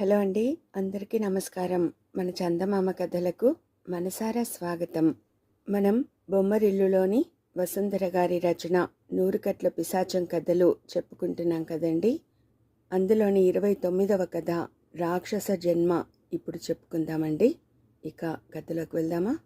Hello అండి అందరికీ నమస్కారం. మన చందమామ కథలకు మనసారా స్వాగతం. మనం బొమ్మరిల్లులోని వసుంధర గారి రచన నూరుకట్ల పిశాచం కథలు చెప్పుకుంటున్నాం కదండి. అందులోని ఇరవై తొమ్మిదవ కథ రాక్షస జన్మ ఇప్పుడు చెప్పుకుందామండి. ఇక కథలోకి వెళ్దామా?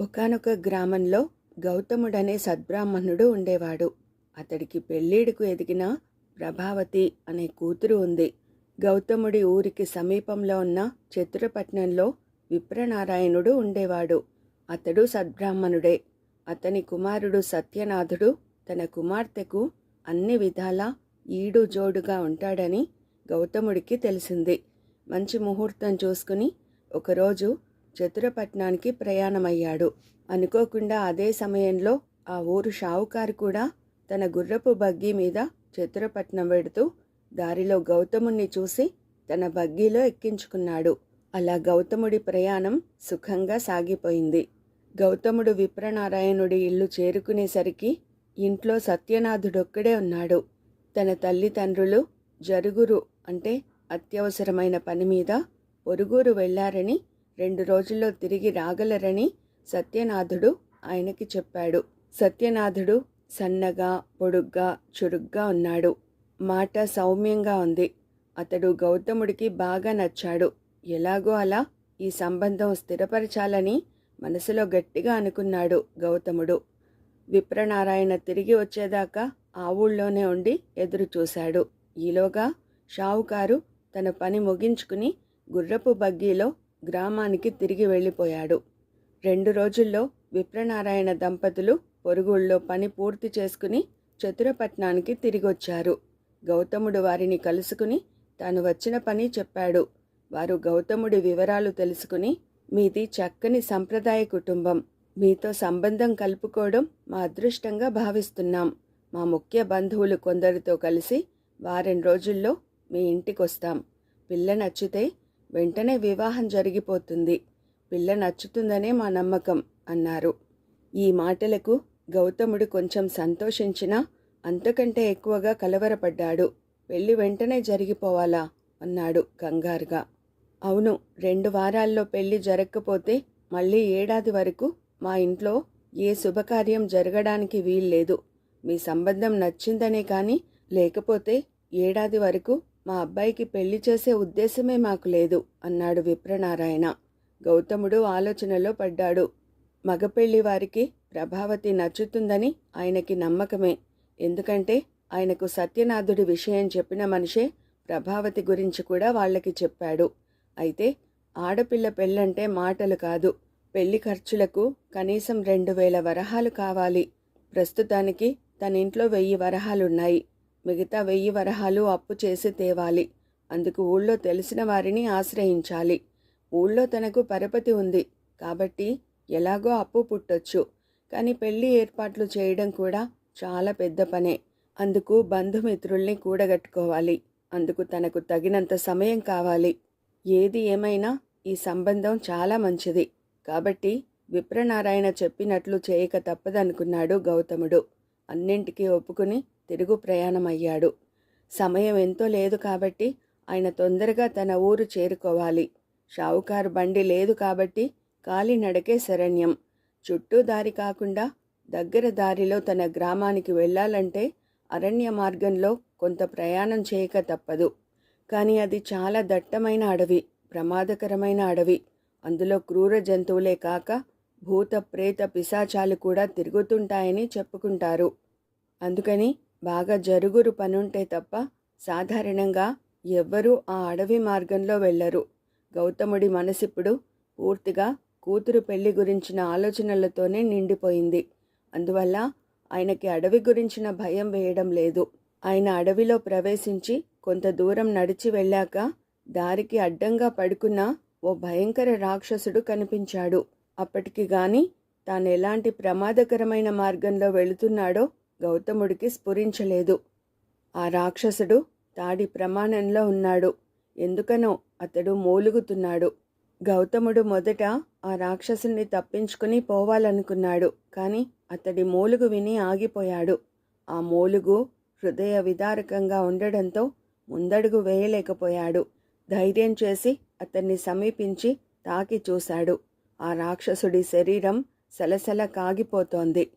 ఒకానొక గ్రామంలో గౌతముడనే సద్బ్రాహ్మణుడు ఉండేవాడు. అతడికి పెళ్ళిడుకు ఎదిగిన ప్రభావతి అనే కూతురు ఉంది. గౌతముడి ఊరికి సమీపంలో ఉన్న చతురపట్నంలో విప్రనారాయణుడు ఉండేవాడు. అతడు సద్బ్రాహ్మణుడే. అతని కుమారుడు సత్యనాథుడు తన కుమార్తెకు అన్ని విధాలా ఈడు జోడుగా ఉంటాడని గౌతముడికి తెలిసింది. మంచి ముహూర్తం చూసుకుని ఒకరోజు చతురపట్నానికి ప్రయాణమయ్యాడు. అనుకోకుండా అదే సమయంలో ఆ ఊరు షావుకారు కూడా తన గుర్రపు బగ్గీ మీద చతురపట్నం వెడుతూ దారిలో గౌతముణ్ణి చూసి తన బగ్గీలో ఎక్కించుకున్నాడు. అలా గౌతముడి ప్రయాణం సుఖంగా సాగిపోయింది. గౌతముడు విప్రనారాయణుడి ఇల్లు చేరుకునేసరికి ఇంట్లో సత్యనాథుడొక్కడే ఉన్నాడు. తన తల్లిదండ్రులు జరుగురు అంటే అత్యవసరమైన పని మీద పొరుగురు వెళ్ళారని రెండు రోజుల్లో తిరిగి రాగలరని సత్యనాథుడు ఆయనకి చెప్పాడు. సత్యనాథుడు సన్నగా పొడుగ్గా చురుగ్గా ఉన్నాడు. మాట సౌమ్యంగా ఉంది. అతడు గౌతముడికి బాగా నచ్చాడు. ఎలాగో అలా ఈ సంబంధం స్థిరపరచాలని మనసులో గట్టిగా అనుకున్నాడు గౌతముడు. విప్రనారాయణ తిరిగి వచ్చేదాకా ఆ ఊళ్ళోనే ఉండి ఎదురుచూశాడు. ఈలోగా షావుకారు తన పని ముగించుకుని గుర్రపు బగ్గీలో గ్రామానికి తిరిగి వెళ్ళిపోయాడు. రెండు రోజుల్లో విప్రనారాయణ దంపతులు పొరుగుళ్ళో పని పూర్తి చేసుకుని చతురపట్నానికి తిరిగొచ్చారు. గౌతముడు వారిని కలుసుకుని తాను వచ్చిన పని చెప్పాడు. వారు గౌతముడి వివరాలు తెలుసుకుని మీది చక్కని సంప్రదాయ కుటుంబం. మీతో సంబంధం కలుపుకోవడం మా అదృష్టంగా భావిస్తున్నాం. మా ముఖ్య బంధువులు కొందరితో కలిసి వారం రోజుల్లో మీ ఇంటికొస్తాం. పిల్ల నచ్చితే వెంటనే వివాహం జరిగిపోతుంది. పిల్ల నచ్చుతుందనే మా నమ్మకం అన్నారు. ఈ మాటలకు గౌతముడు కొంచెం సంతోషించినా అంతకంటే ఎక్కువగా కలవరపడ్డాడు. పెళ్ళి వెంటనే జరిగిపోవాలా? అన్నాడు కంగారుగా. అవును రెండు వారాల్లో పెళ్ళి జరగకపోతే మళ్ళీ ఏడాది వరకు మా ఇంట్లో ఏ శుభకార్యం జరగడానికి వీల్లేదు. మీ సంబంధం నచ్చిందనే కానీ లేకపోతే ఏడాది వరకు మా అబ్బాయికి పెళ్ళి చేసే ఉద్దేశమే మాకు లేదు అన్నాడు విప్రనారాయణ. గౌతముడు ఆలోచనలో పడ్డాడు. మగపెళ్ళి వారికి ప్రభావతి నచ్చుతుందని ఆయనకి నమ్మకమే. ఎందుకంటే ఆయనకు సత్యనాథుడి విషయం చెప్పిన మనిషే ప్రభావతి గురించి కూడా వాళ్ళకి చెప్పాడు. అయితే ఆడపిల్ల పెళ్ళంటే మాటలు కాదు. పెళ్ళి ఖర్చులకు కనీసం రెండు వేల వరహాలు కావాలి. ప్రస్తుతానికి తన ఇంట్లో వెయ్యి వరహాలున్నాయి. మిగతా వెయ్యి వరహాలు అప్పు చేసి తేవాలి. అందుకు ఊళ్ళో తెలిసిన వారిని ఆశ్రయించాలి. ఊళ్ళో తనకు పరపతి ఉంది. కాబట్టి ఎలాగో అప్పు పుట్టొచ్చు. కానీ పెళ్ళి ఏర్పాట్లు చేయడం కూడా చాలా పెద్ద పనే. అందుకు బంధుమిత్రుల్ని కూడగట్టుకోవాలి. అందుకు తనకు తగినంత సమయం కావాలి. ఏది ఏమైనా ఈ సంబంధం చాలా మంచిది. కాబట్టి విప్రనారాయణ చెప్పినట్లు చేయక తప్పదనుకున్నాడు గౌతముడు. అన్నింటికీ ఒప్పుకుని తిరుగు ప్రయాణం అయ్యాడు సమయం ఎంతో లేదు కాబట్టి ఆయన తొందరగా తన ఊరు చేరుకోవాలి. షావుకారు బండి లేదు కాబట్టి కాలినడకే శరణ్యం. చుట్టూ దారి కాకుండా దగ్గర దారిలో తన గ్రామానికి వెళ్ళాలంటే అరణ్య మార్గంలో కొంత ప్రయాణం చేయక తప్పదు. కానీ అది చాలా దట్టమైన అడవి ప్రమాదకరమైన అడవి. అందులో క్రూర జంతువులే కాక భూత ప్రేత పిశాచాలు కూడా తిరుగుతుంటాయని చెప్పుకుంటారు. అందుకని బాగా జరుగురు పనుంటే తప్ప సాధారణంగా ఎవ్వరూ ఆ అడవి మార్గంలో వెళ్ళరు. గౌతముడి మనసిప్పుడు పూర్తిగా కూతురు పెళ్ళి గురించిన ఆలోచనలతోనే నిండిపోయింది. అందువల్ల ఆయనకి అడవి గురించిన భయం వేయడం లేదు. ఆయన అడవిలో ప్రవేశించి కొంత దూరం నడిచి వెళ్ళాక దారికి అడ్డంగా పడుకున్న ఓ భయంకర రాక్షసుడు కనిపించాడు. అప్పటికి గాని తాను ఎలాంటి ప్రమాదకరమైన మార్గంలో వెళుతున్నాడో గౌతముడికి స్ఫురించలేదు. ఆ రాక్షసుడు తాడి ప్రమాణంలో ఉన్నాడు. ఎందుకనో అతడు మూలుగుతున్నాడు. గౌతముడు మొదట ఆ రాక్షసుని తప్పించుకుని పోవాలనుకున్నాడు. కానీ అతడి మూలుగు విని ఆగిపోయాడు. ఆ మూలుగు హృదయ విదారకంగా ఉండడంతో ముందడుగు వేయలేకపోయాడు. ధైర్యం చేసి అతన్ని సమీపించి తాకి చూశాడు. ఆ రాక్షసుడి శరీరం సలసల కాగిపోతోంది.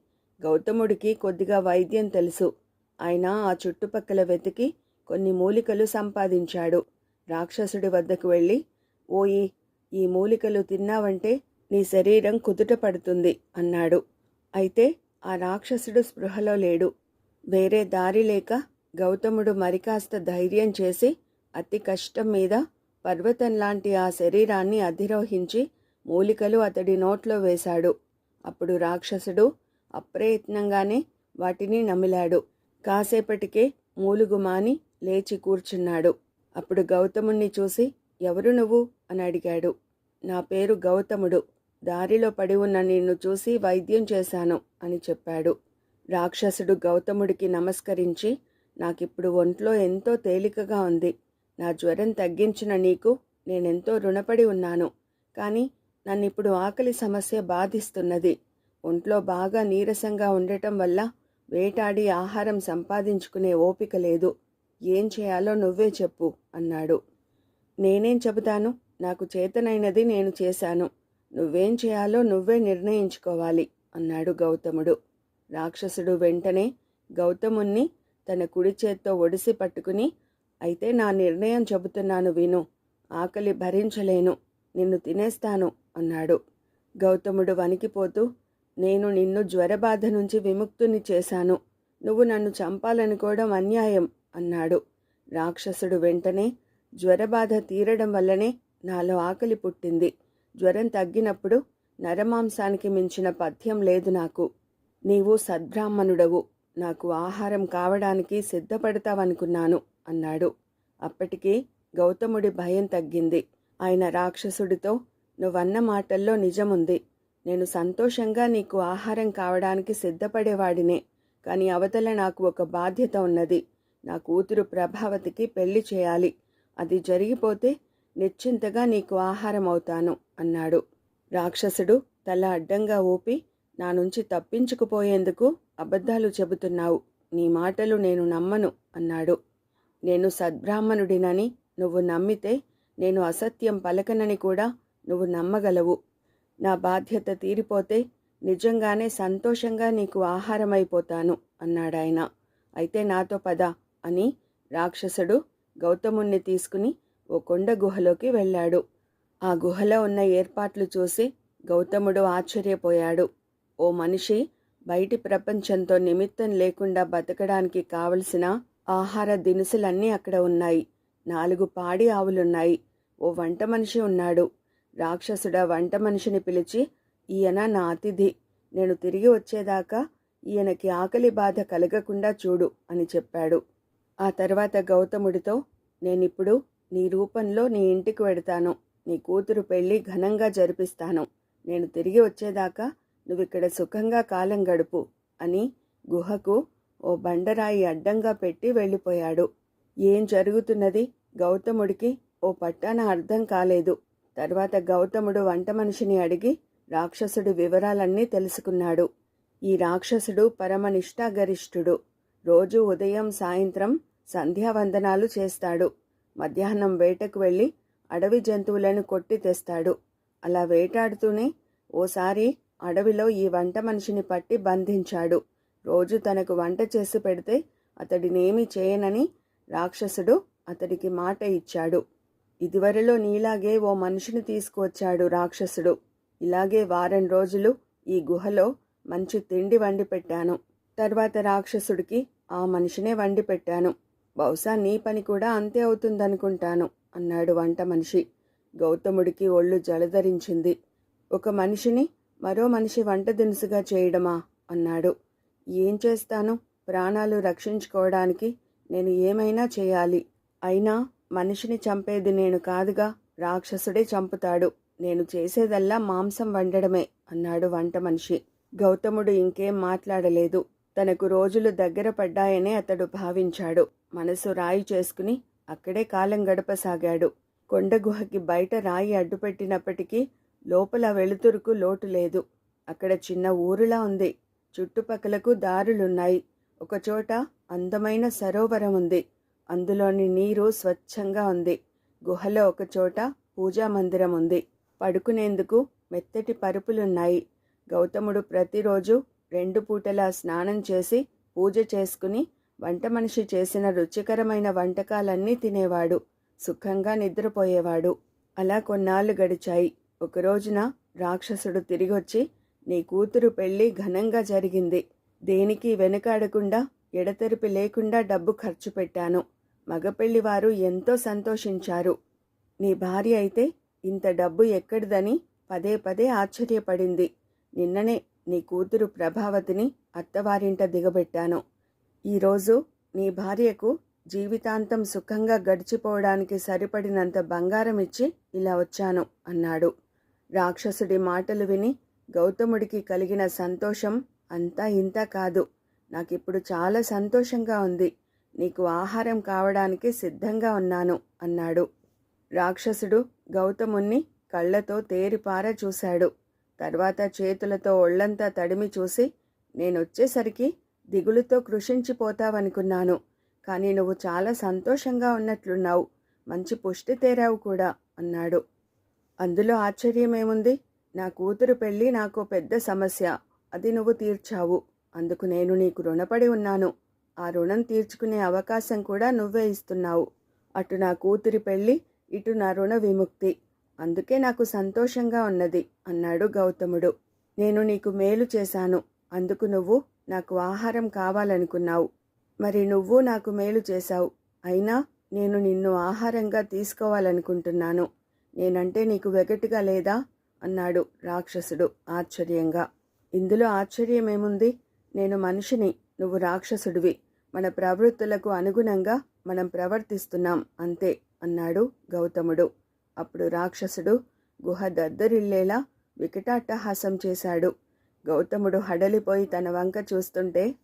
గౌతముడికి కొద్దిగా వైద్యం తెలుసు. ఆయన ఆ చుట్టుపక్కల వెతికి కొన్ని మూలికలు సంపాదించాడు. రాక్షసుడి వద్దకు వెళ్ళి ఓయి ఈ మూలికలు తిన్నావంటే నీ శరీరం కుదుట పడుతుంది అన్నాడు. అయితే ఆ రాక్షసుడు స్పృహలో లేడు. వేరే దారి లేక గౌతముడు మరికాస్త ధైర్యం చేసి అతి కష్టం మీద పర్వతం లాంటి ఆ శరీరాన్ని అధిరోహించి మూలికలు అతడి నోట్లో వేశాడు. అప్పుడు రాక్షసుడు అప్రయత్నంగానే వాటిని నమిలాడు. కాసేపటికే మూలుగు మాని లేచి కూర్చున్నాడు. అప్పుడు గౌతముణ్ణి చూసి ఎవరు నువ్వు? అని అడిగాడు. నా పేరు గౌతముడు. దారిలో పడి ఉన్న నిన్ను చూసి వైద్యం చేశాను అని చెప్పాడు. రాక్షసుడు గౌతముడికి నమస్కరించి నాకిప్పుడు ఒంట్లో ఎంతో తేలికగా ఉంది. నా జ్వరం తగ్గించిన నీకు నేనెంతో రుణపడి ఉన్నాను. కానీ నన్నిప్పుడు ఆకలి సమస్య బాధిస్తున్నది. ఒంట్లో బాగా నీరసంగా ఉండటం వల్ల వేటాడి ఆహారం సంపాదించుకునే ఓపిక లేదు. ఏం చేయాలో నువ్వే చెప్పు అన్నాడు. నేనేం చెబుతాను? నాకు చేతనైనది నేను చేశాను. నువ్వేం చేయాలో నువ్వే నిర్ణయించుకోవాలి అన్నాడు గౌతముడు. రాక్షసుడు వెంటనే గౌతముణ్ణి తన కుడి చేత్తో ఒడిసి పట్టుకుని అయితే నా నిర్ణయం చెబుతున్నాను విను. ఆకలి భరించలేను. నిన్ను తినేస్తాను అన్నాడు. గౌతముడు వణికిపోతూ నేను నిన్ను జ్వరబాధ నుంచి విముక్తుని చేశాను. నువ్వు నన్ను చంపాలనుకోవడం అన్యాయం అన్నాడు. రాక్షసుడు వెంటనే జ్వరబాధ తీరడం వల్లనే నాలో ఆకలి పుట్టింది. జ్వరం తగ్గినప్పుడు నరమాంసానికి మించిన పథ్యం లేదు నాకు. నీవు సద్బ్రాహ్మణుడవు. నాకు ఆహారం కావడానికి సిద్ధపడతావనుకున్నాను అన్నాడు. అప్పటికి గౌతముడి భయం తగ్గింది. ఆయన రాక్షసుడితో నువ్వన్న మాటల్లో నిజముంది. నేను సంతోషంగా నీకు ఆహారం కావడానికి సిద్ధపడేవాడినే. కానీ అవతల నాకు ఒక బాధ్యత ఉన్నది. నా కూతురు ప్రభావతికి పెళ్ళి చేయాలి. అది జరిగిపోతే నిశ్చింతగా నీకు ఆహారం అవుతాను అన్నాడు. రాక్షసుడు తల అడ్డంగా ఊపి నా నుంచి తప్పించుకుపోయేందుకు అబద్ధాలు చెబుతున్నావు నీ మాటలు నేను నమ్మను అన్నాడు. నేను సద్బ్రాహ్మణుడినని నువ్వు నమ్మితే నేను అసత్యం పలకనని కూడా నువ్వు నమ్మగలవు. నా బాధ్యత తీరిపోతే నిజంగానే సంతోషంగా నీకు ఆహారమైపోతాను అన్నాడాయన. అయితే నాతో పద అని రాక్షసుడు గౌతముణ్ణి తీసుకుని ఓ కొండ గుహలోకి వెళ్ళాడు. ఆ గుహలో ఉన్న ఏర్పాట్లు చూసి గౌతముడు ఆశ్చర్యపోయాడు. ఓ మనిషి బయటి ప్రపంచంతో నిమిత్తం లేకుండా బతకడానికి కావలసిన ఆహార దినుసులన్నీ అక్కడ ఉన్నాయి. నాలుగు పాడి ఆవులున్నాయి. ఓ వంట మనిషి ఉన్నాడు. రాక్షసుడ వంట మనిషిని పిలిచి ఈయన నా అతిథి. నేను తిరిగి వచ్చేదాకా ఈయనకి ఆకలి బాధ కలగకుండా చూడు అని చెప్పాడు. ఆ తర్వాత గౌతముడితో నేనిప్పుడు నీ రూపంలో నీ ఇంటికి వెడతాను. నీ కూతురు పెళ్ళి ఘనంగా జరిపిస్తాను. నేను తిరిగి వచ్చేదాకా నువ్విక్కడ సుఖంగా కాలం గడుపు అని గుహకు ఓ బండరాయి అడ్డంగా పెట్టి వెళ్ళిపోయాడు. ఏం జరుగుతున్నది? గౌతముడికి ఓ పట్టాన అర్థం కాలేదు. తర్వాత గౌతముడు వంట మనిషిని అడిగి రాక్షసుడి వివరాలన్నీ తెలుసుకున్నాడు. ఈ రాక్షసుడు పరమనిష్టాగరిష్ఠుడు. రోజు ఉదయం సాయంత్రం సంధ్యావందనాలు చేస్తాడు. మధ్యాహ్నం వేటకు వెళ్ళి అడవి జంతువులను కొట్టి తెస్తాడు. అలా వేటాడుతూనే ఓసారి అడవిలో ఈ వంట మనిషిని పట్టి బంధించాడు. రోజు తనకు వంట చేసి పెడితే అతడినేమీ చేయనని రాక్షసుడు అతడికి మాట ఇచ్చాడు. ఇదివరలో నీలాగే ఓ మనిషిని తీసుకువచ్చాడు రాక్షసుడు. ఇలాగే వారం రోజులు ఈ గుహలో మంచి తిండి వండి పెట్టాను తర్వాత రాక్షసుడికి ఆ మనిషినే వండి పెట్టాను బహుశా నీ పని కూడా అంతే అవుతుందనుకుంటాను అన్నాడు వంట మనిషి. గౌతముడికి ఒళ్ళు జలధరించింది. ఒక మనిషిని మరో మనిషి వంట దినుసుగా చేయడమా? అన్నాడు. ఏం చేస్తాను? ప్రాణాలు రక్షించుకోవడానికి నేను ఏమైనా చేయాలి? అయినా మనిషిని చంపేది నేను కాదుగా రాక్షసుడే చంపుతాడు. నేను చేసేదల్లా మాంసం వండడమే అన్నాడు వంట మనిషి. గౌతముడు ఇంకేం మాట్లాడలేదు. తనకు రోజులు దగ్గర పడ్డాయనే అతడు భావించాడు. మనసు రాయి చేసుకుని అక్కడే కాలం గడపసాగాడు. కొండ గుహకి బయట రాయి అడ్డుపెట్టినప్పటికీ లోపల వెలుతురుకు లోటు లేదు. అక్కడ చిన్న ఊరులా ఉంది. చుట్టుపక్కలకు దారులున్నాయి. ఒకచోట అందమైన సరోవరం ఉంది. అందులోని నీరు స్వచ్ఛంగా ఉంది. గుహలో ఒకచోట పూజా మందిరం ఉంది. పడుకునేందుకు మెత్తటి పరుపులున్నాయి. గౌతముడు ప్రతిరోజు రెండు పూటలా స్నానం చేసి పూజ చేసుకుని వంట మనిషి చేసిన రుచికరమైన వంటకాలన్నీ తినేవాడు. సుఖంగా నిద్రపోయేవాడు. అలా కొన్నాళ్ళు గడిచాయి. ఒక రోజున రాక్షసుడు తిరిగొచ్చి నీ కూతురు పెళ్ళి ఘనంగా జరిగింది. దేనికి వెనుకాడకుండా ఎడతెరిపి లేకుండా డబ్బు ఖర్చు పెట్టాను. మగపెళ్ళి వారు ఎంతో సంతోషించారు. నీ భార్య అయితే ఇంత డబ్బు ఎక్కడిదని పదే పదే ఆశ్చర్యపడింది. నిన్ననే నీ కూతురు ప్రభావతిని అత్తవారింట దిగబెట్టాను. ఈరోజు నీ భార్యకు జీవితాంతం సుఖంగా గడిచిపోవడానికి సరిపడినంత బంగారం ఇచ్చి ఇలా వచ్చాను అన్నాడు. రాక్షసుడి మాటలు విని గౌతముడికి కలిగిన సంతోషం అంతా ఇంత కాదు. నాకిప్పుడు చాలా సంతోషంగా ఉంది. నీకు ఆహారం కావడానికి సిద్ధంగా ఉన్నాను అన్నాడు. రాక్షసుడు గౌతముణ్ణి కళ్ళతో తేరిపార చూశాడు. తర్వాత చేతులతో ఒళ్ళంతా తడిమి చూసి నేనొచ్చేసరికి దిగులుతో కృషించిపోతావనుకున్నాను. కానీ నువ్వు చాలా సంతోషంగా ఉన్నట్లున్నావు. మంచి పుష్టి తేరావు కూడా అన్నాడు. అందులో ఆశ్చర్యమేముంది? నా కూతురు పెళ్ళి నాకు పెద్ద సమస్య. అది నువ్వు తీర్చావు. అందుకు నేను నీకు రుణపడి ఉన్నాను. ఆ రుణం తీర్చుకునే అవకాశం కూడా నువ్వే ఇస్తున్నావు. అటు నా కూతురి పెళ్ళి ఇటు నా రుణ విముక్తి. అందుకే నాకు సంతోషంగా ఉన్నది అన్నాడు గౌతముడు. నేను నీకు మేలు చేశాను. అందుకు నువ్వు నాకు ఆహారం కావాలనుకున్నావు. మరి నువ్వు నాకు మేలు చేశావు. అయినా నేను నిన్ను ఆహారంగా తీసుకోవాలనుకుంటున్నాను. నేనంటే నీకు వెగటుగా లేదా? అన్నాడు రాక్షసుడు ఆశ్చర్యంగా. ఇందులో ఆశ్చర్యమేముంది? నేను మనిషిని నువ్వు రాక్షసుడివి. మన ప్రవృత్తులకు అనుగుణంగా మనం ప్రవర్తిస్తున్నాం అంతే అన్నాడు గౌతముడు. అప్పుడు రాక్షసుడు గుహ దద్దరిల్లేలా వికటాట్టహాసం చేశాడు. గౌతముడు హడలిపోయి తన వంక చూస్తుంటే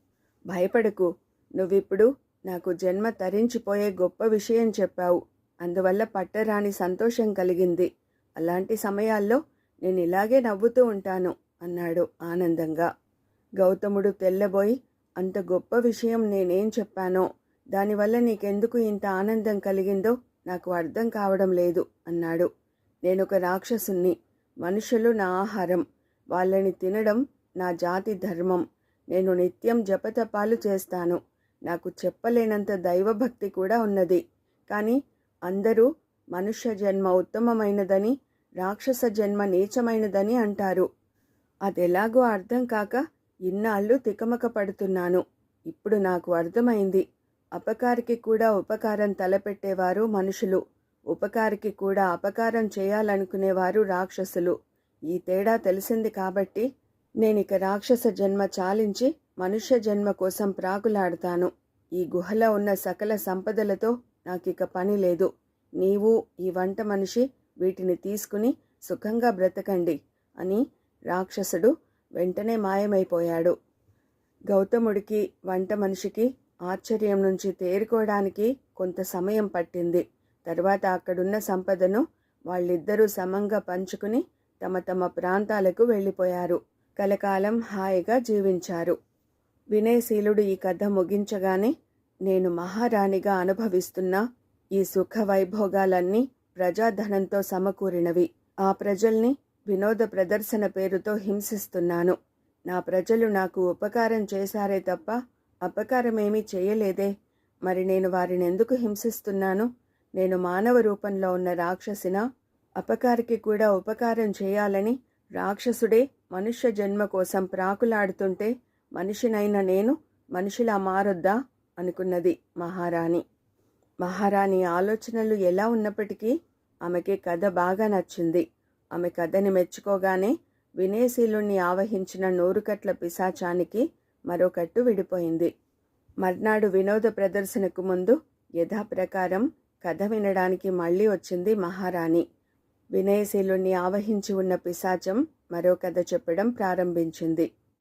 భయపడకు నువ్విప్పుడు నాకు జన్మ తరించిపోయే గొప్ప విషయం చెప్పావు. అందువల్ల పట్టరాని సంతోషం కలిగింది. అలాంటి సమయాల్లో నేను ఇలాగే నవ్వుతూ ఉంటాను అన్నాడు ఆనందంగా. గౌతముడు తెల్లబోయి అంత గొప్ప విషయం నేనేం చెప్పానో దానివల్ల నీకెందుకు ఇంత ఆనందం కలిగిందో నాకు అర్థం కావడం లేదు అన్నాడు. నేనొక రాక్షసుణ్ణి మనుషులు నా ఆహారం. వాళ్ళని తినడం నా జాతి ధర్మం. నేను నిత్యం జపతపాలు చేస్తాను. నాకు చెప్పలేనంత దైవభక్తి కూడా ఉన్నది. కానీ అందరూ మనుష్య జన్మ ఉత్తమమైనదని రాక్షస జన్మ నీచమైనదని అంటారు. అదెలాగో అర్థం కాక ఇన్నాళ్ళు తికమక పడుతున్నాను. ఇప్పుడు నాకు అర్థమైంది. అపకారికి కూడా ఉపకారం తలపెట్టేవారు మనుషులు. ఉపకారికి కూడా అపకారం చేయాలనుకునేవారు రాక్షసులు. ఈ తేడా తెలిసింది కాబట్టి నేనిక రాక్షస జన్మ చాలించి మనుష్య జన్మ కోసం ప్రాకులాడతాను. ఈ గుహలో ఉన్న సకల సంపదలతో నాకిక పని లేదు. నీవు ఈ వంట మనిషి వీటిని తీసుకుని సుఖంగా బ్రతకండి అని రాక్షసుడు వెంటనే మాయమైపోయాడు. గౌతముడికి వంట మనిషికి ఆశ్చర్యం నుంచి తేరుకోవడానికి కొంత సమయం పట్టింది. తర్వాత అక్కడున్న సంపదను వాళ్ళిద్దరూ సమంగా పంచుకుని తమ తమ ప్రాంతాలకు వెళ్ళిపోయారు. కలకాలం హాయిగా జీవించారు. వినయశీలుడు ఈ కథ ముగించగానే నేను మహారాణిగా అనుభవిస్తున్న ఈ సుఖ వైభోగాలన్నీ ప్రజాధనంతో సమకూరినవి. ఆ ప్రజల్ని వినోద ప్రదర్శన పేరుతో హింసిస్తున్నాను. నా ప్రజలు నాకు ఉపకారం చేశారే తప్ప అపకారమేమీ చేయలేదే. మరి నేను వారిని ఎందుకు హింసిస్తున్నాను? నేను మానవ రూపంలో ఉన్న రాక్షసిన అపకారికి కూడా ఉపకారం చేయాలని రాక్షసుడే మనుష్య జన్మ కోసం ప్రాకులాడుతుంటే మనిషినైన నేను మనిషిలా మారొద్దా? అనుకున్నది మహారాణి. మహారాణి ఆలోచనలు ఎలా ఉన్నప్పటికీ ఆమెకి కథ బాగా నచ్చింది. ఆమె కథని మెచ్చుకోగానే వినయశీలుణ్ణి ఆవహించిన నూరుకట్ల పిశాచానికి మరో కట్టు విడిపోయింది. మర్నాడు వినోద ప్రదర్శనకు ముందు యథాప్రకారం కథ వినడానికి మళ్ళీ వచ్చింది మహారాణి. వినయశీలుణ్ణి ఆవహించి ఉన్న పిశాచం మరో కథ చెప్పడం ప్రారంభించింది.